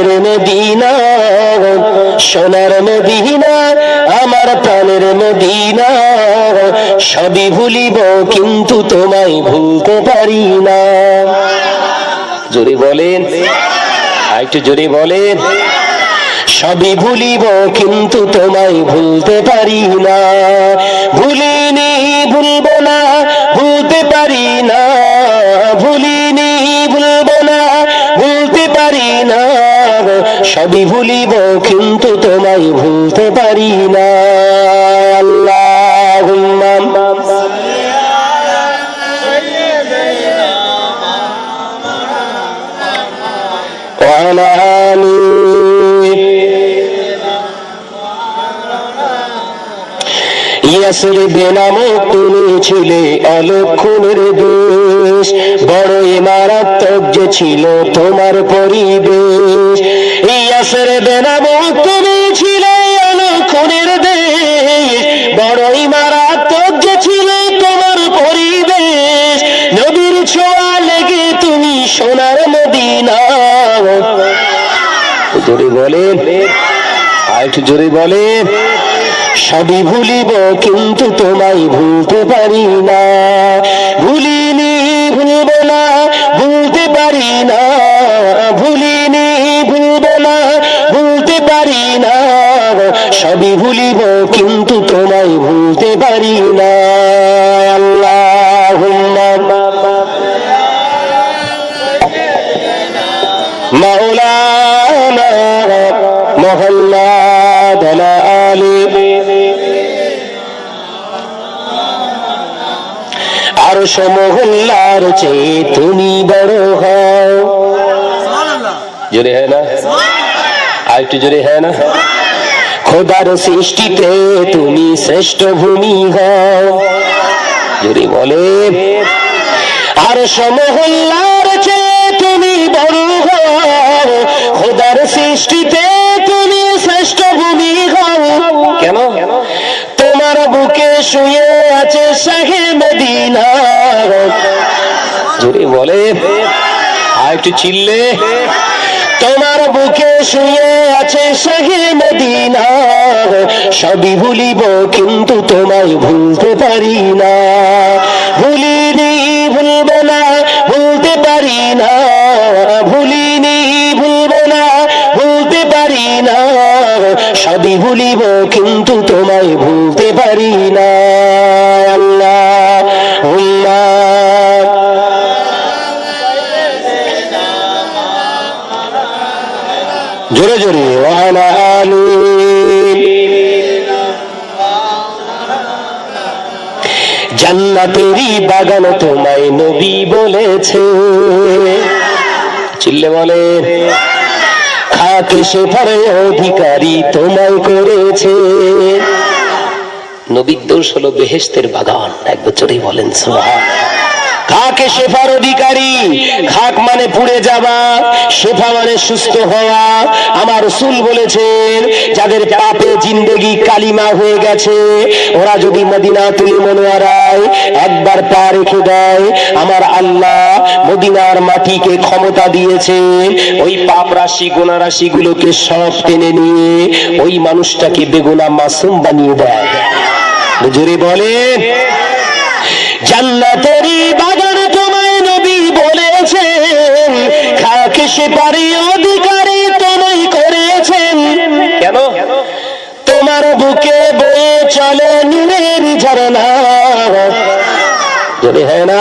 প্রাণের মদিনা, সোনার মদিনা, আমার প্রাণের মদিনা, সবই ভুলিব কিন্তু তোমায় ভুলতে পারি না। জোরে বলেন আর একটু জোরে বলেন, সবই ভুলিব কিন্তু তোমায় ভুলতে পারি না। ভুলিনি, ভুলবো না, ভুলতে পারি না। ভুলিনি, ভুলবো না, ভুলতে পারি না। সবই ভুলিব, কিন্তু তোমায় ভুলতে পারি না। আল্লাহ তুমি ছিলে অলক্ষণের বড় ইমারাত্মক যে ছিল তোমার পরিবেশ। ইয়াসরিবে নামক তুমি ছিলে অলক্ষণের দেশ। বড়ই মারাত্মক যে ছিল তোমার পরিবেশ। নদীর ছোঁয়া লেগে তুমি সোনার মদিনা জোরে বলেন আর একটু জোরে বলেন সবই ভুলিব কিন্তু তোমায় ভুলতে পারি না। ভুলিব কিন্তু তোমায় ভুলতে পারি না। আল্লাহ আর সমহল্লার চেয়ে তুমি বড় হও। হ্যাঁ না? আর একটু জোরে হ্যাঁ না? খোদার সৃষ্টিতে তুমি শ্রেষ্ঠ ভূমি হও। জোরে বলে, আর সমহল্লার চেয়ে তুমি বড় হও, খোদার সৃষ্টিতে তুমি শ্রেষ্ঠ ভূমি হও। কেন? তোমার বুকে শুয়ে আছে শাহে মদিনা। যদি বলে, আর একটু চিল্লে তোমার বুকে শুয়ে আছে শাহে মদিনা। সবই ভুলিব, কিন্তু তোমায় ভুলতে পারি না। ভুলিনি ভুলবো না, ভুলতে পারি না। ভুলিনি ভুলবো না, ভুলতে পারি না। সবই ভুলিব, কিন্তু তোমায় ভুলতে পারি না। জোরে জোরে, ওয়ালা জান্নাতেরই বাগান তোমায় নবী বলেছে। চিল্লে বলে, খাকে সেফারে অধিকারী তোমায় করেছে। নবীর দোষ হলো বেহেস্তের বাগান এক বছরই বলেন সোহান খাকে শেফার অধিকারী, খাক মানে পুড়ে যাওয়া, শেফা মানে সুস্থ হওয়া। আমার রসুল বলেছেন, যাদের পাপে জিন্দেগি কালিমা হয়ে গেছে, ওরা যদি মদিনা তুলি মনোয়ারায় একবার পা রেখে দেয়, আমার আল্লাহ মদিনার মাটিকে ক্ষমতা দিয়েছে ওই পাপ রাশি গোনা রাশি গুলোকে সব টেনে নিয়ে ওই মানুষটাকে বেগুনা মাসুম বানিয়ে দেয়। জোরে বলেন। জান্নাতেরই বাগান তোমায় নবী বলেছেন। খাকে সে পারি অধিকারী তোমায় করেছেন। কেন? তোমার বুকে বয়ে চলে নুনের ঝরনা। যদি হয় না?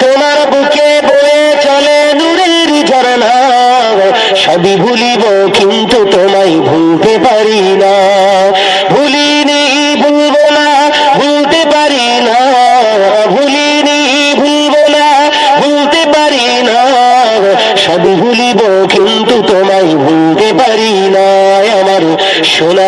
তোমার বুকে বয়ে চলে নুরের ঝরনা। সবই ভুলিব, কিন্তু তোমায় ভুলতে পারি না।